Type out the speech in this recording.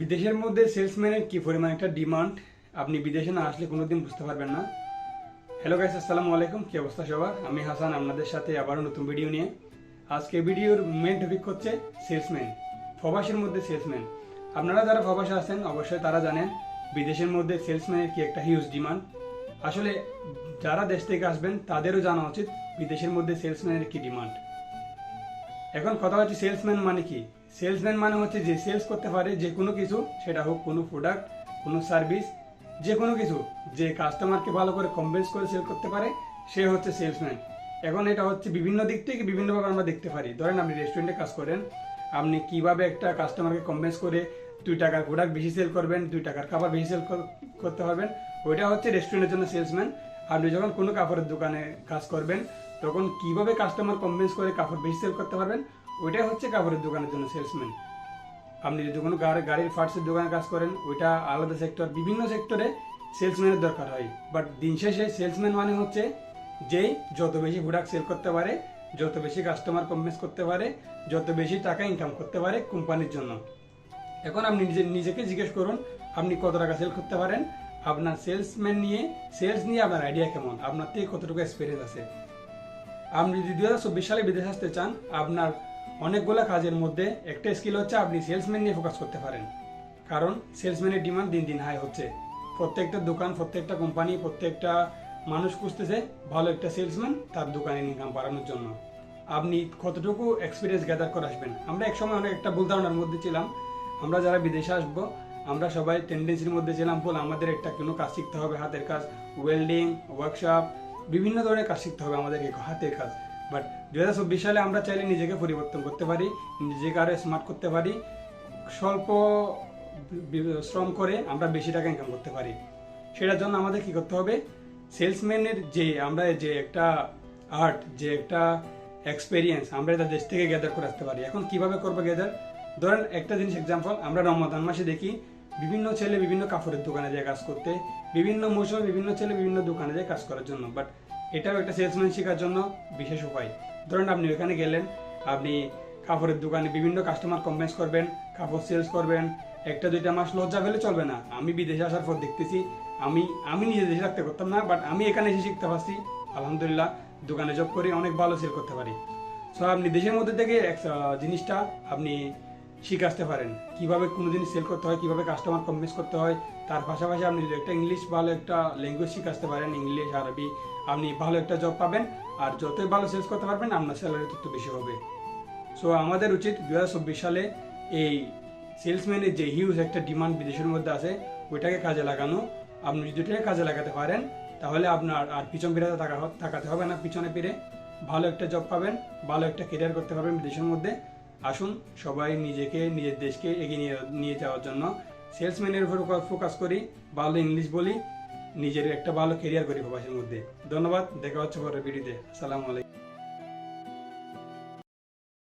বিদেশের মধ্যে সেলসম্যানের কি পরিমাণ একটা ডিমান্ড আপনি বিদেশে না আসলে কোনোদিন বুঝতে পারবেন না। হ্যালো গাইস আসসালামু আলাইকুম। কি অবস্থা সবার? আমি হাসান, আপনাদের সাথে আবারও নতুন ভিডিও নিয়ে। আজকে ভিডিওর মেন টপিক হচ্ছে সেলসম্যান ফবাসের মধ্যে সেলসম্যান আপনারা যারা প্রবাসে আছেন, অবশ্যই তারা জানেন বিদেশের মধ্যে সেলসম্যানের কি একটা হিউজ ডিমান্ড আসলে যারা দেশ থেকে আসবেন, তাদেরও জানা উচিত বিদেশের মধ্যে সেলসম্যানের কি ডিমান্ড এখন কথা হচ্ছে সেলসম্যান মানে কি? সেলসম্যান মানে হচ্ছে যে সেলস করতে পারে যে কোনো কিছু, সেটা হোক কোনো প্রোডাক্ট কোনো সার্ভিস যে কোনো কিছু। যে কাস্টমারকে ভালো করে কনভিন্স করে সেল করতে পারে, সে হচ্ছে সেলসম্যান। এখন এটা হচ্ছে বিভিন্ন দিক থেকে বিভিন্নভাবে আমরা দেখতে পারি। ধরেন আপনি রেস্টুরেন্টে কাজ করেন, আপনি কীভাবে একটা কাস্টমারকে কনভিন্স করে দুই টাকার প্রোডাক্ট বেশি সেল করবেন, দুই টাকার খাবার বেশি সেল করতে পারবেন, ওইটা হচ্ছে রেস্টুরেন্টের জন্য সেলসম্যান। আপনি যখন কোনো কাপড়ের দোকানে কাজ করবেন, তখন কীভাবে কাস্টমার কনভিন্স করে কাপড় বেশি সেল করতে পারবেন ওইটাই হচ্ছে কাপড়ের দোকানের জন্য সেলসম্যান আপনি যদি কোনো গাড়ির পার্টসের দোকানে কাজ করেন, ওইটা আলাদা সেক্টর বিভিন্ন সেক্টরে সেলসম্যানের দরকার হয়। বাট দিন শেষে সেলসম্যান মানে হচ্ছে যেই যত বেশি প্রোডাক্ট সেল করতে পারে, যত বেশি কাস্টমার কনভিন্স করতে পারে, যত বেশি টাকা ইনকাম করতে পারে কোম্পানির জন্য। এখন আপনি নিজে নিজেকে জিজ্ঞেস করুন, আপনি কত টাকা সেল করতে পারেন? আপনার সেলসম্যান নিয়ে সেলস নিয়ে আপনার আইডিয়া কেমন? আপনার থেকে কতটুকু এক্সপিরিয়েন্স আছে? আপনি যদি দু হাজার চব্বিশ সালে বিদেশে আসতে চান, আপনার অনেকগুলো কাজের মধ্যে একটা স্কিল হচ্ছে আপনি সেলসম্যান নিয়ে ফোকাস করতে পারেন। কারণ সেলসম্যানের ডিমান্ড দিন দিন হাই হচ্ছে। প্রত্যেকটা দোকান, প্রত্যেকটা কোম্পানি প্রত্যেকটা মানুষ খুঁজতেছে ভালো একটা সেলসম্যান তার দোকানে ইনকাম বাড়ানোর জন্য। আপনি কতটুকু এক্সপিরিয়েন্স গ্যাদার করে আসবেন? আমরা একসময় অনেক একটা ভুল ধারণার মধ্যে ছিলাম। আমরা যারা বিদেশে আসব, আমরা সবাই টেন্ডেন্সির মধ্যে ছিলাম, বল, আমাদের একটা কোনো কাজ শিখতে হবে, হাতের কাজ ওয়েল্ডিং ওয়ার্কশপ বিভিন্ন ধরনের কাজ শিখতে হবে আমাদেরকে হাতের কাজ। বাট দু হাজার চব্বিশ সালে আমরা চাইলে নিজেকে পরিবর্তন করতে পারি, নিজেকে আরও স্মার্ট করতে পারি, স্বল্প শ্রম করে আমরা বেশি টাকা ইনকাম করতে পারি। সেটার জন্য আমাদের কি করতে হবে? সেলসম্যানের যে, আমরা যে একটা আর্ট যে একটা এক্সপেরিয়েন্স আমরা এটা দেশ থেকে গ্যাদার করে আসতে পারি। এখন কীভাবে করব গ্যাদার ধরেন একটা জিনিস এক্সাম্পল আমরা রমাদান মাসে দেখি বিভিন্ন ছেলে বিভিন্ন কাপড়ের দোকানে যায় কাজ করতে, বিভিন্ন মৌসুমে বিভিন্ন ছেলে বিভিন্ন দোকানে যায় কাজ করার জন্য। বাট এটাও একটা সেলসম্যান শেখার জন্য বিশেষ উপায়। ধরেন আপনি ওখানে গেলেন, আপনি কাপড়ের দোকানে বিভিন্ন কাস্টমার কনভিন্স করবেন, কাপড় সেলস করবেন, একটা দুইটা মাস লজ্জা ফেলে চলবে না। আমি বিদেশে আসার পর দেখতেছি, আমি আমি নিজে দেশে রাখতে করতাম না বাট আমি এখানে এসে শিখতে পারছি। আলহামদুলিল্লাহ, দোকানে জব করে, অনেক ভালো সেল করতে পারি। সো আপনি দেশের মধ্যে থেকে এক- জিনিসটা আপনি শিখে আসতে পারেন। কীভাবে কোনো জিনিস সেল করতে হয়, কীভাবে কাস্টমার কনভিন্স করতে হয়, তার পাশাপাশি আপনি যদি একটা ইংলিশ ভালো একটা ল্যাঙ্গুয়েজ শিখে আসতে পারেন ইংলিশ আরবি আপনি ভালো একটা জব পাবেন। আর যতই ভালো সেলস করতে পারবেন, আপনার স্যালারি তত বেশি হবে। সো আমাদের উচিত দু হাজার চব্বিশ সালে এই সেলসম্যানের যে হিউজ একটা ডিমান্ড বিদেশের মধ্যে আছে, ওইটাকে কাজে লাগানো। আপনি যদি ওটাকে কাজে লাগাতে পারেন, তাহলে আপনার আর পিছন ফিরে থাকা থাকাতে হবে না। পিছনে ফিরে ভালো একটা জব পাবেন, ভালো একটা কেরিয়ার করতে পারবেন বিদেশের মধ্যে। আসুন, সবাই নিজেকে, নিজের দেশকে এগিয়ে নিয়ে নিয়ে যাওয়ার জন্য। সেলসম্যানের উপর ফোকাস করি, ভালো ইংলিশ বলি, নিজের একটা ভালো কেরিয়ার করি প্রবাসের মধ্যে। ধন্যবাদ, দেখা হচ্ছে পরের ভিডিওতে আসসালামু আলাইকুম।